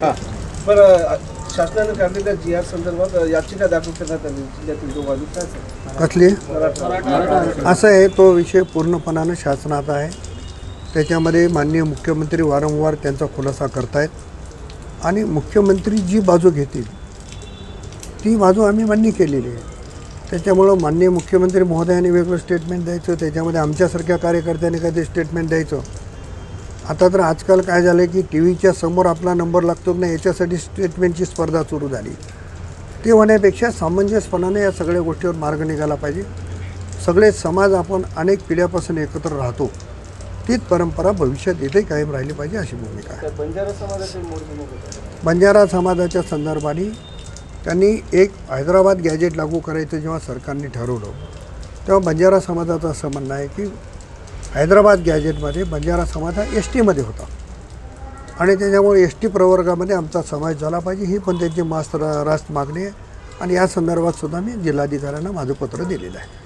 बरं शासनाने काढलेल्या जी आर संदर्भात याचिका दाखल करण्यात आली जिल्ह्यातील काय? कसली? असं आहे तो विषय पूर्णपणानं शासनाचा आहे. त्याच्यामध्ये माननीय मुख्यमंत्री वारंवार त्यांचा खुलासा करतायत. आणि मुख्यमंत्री जी बाजू घेतील ती बाजू आम्ही मान्य केलेली आहे. त्याच्यामुळं माननीय मुख्यमंत्री महोदयाने वेगळं स्टेटमेंट द्यायचं त्याच्यामध्ये आमच्यासारख्या कार्यकर्त्यांनी कधी स्टेटमेंट द्यायचं? आता तर आजकाल काय झालं आहे की टी व्हीच्या समोर आपला नंबर लागतो की नाही याच्यासाठी स्टेटमेंटची स्पर्धा सुरू झाली. ते होण्यापेक्षा सामंजस्यपणाने या सगळ्या गोष्टीवर मार्ग निघाला पाहिजे. सगळे समाज आपण अनेक पिढ्यापासून एकत्र राहतो. तीच परंपरा भविष्यात इथे कायम राहिली पाहिजे अशी भूमिका आहे. बंजारा समाजाच्या संदर्भाने त्यांनी एक हैदराबाद गॅजेट लागू करायचं जेव्हा सरकारने ठरवलं तेव्हा बंजारा समाजाचं असं म्हणणं आहे की हैदराबाद गॅजेटमध्ये बंजारा समाज हा एस टीमध्ये होता. आणि त्याच्यामुळे एस टी प्रवर्गामध्ये आमचा समावेश झाला पाहिजे ही पण त्यांची मास्त रास्त मागणी आहे. आणि या संदर्भात सुद्धा मी जिल्हाधिकाऱ्यांना माझं पत्र दिलेलं आहे.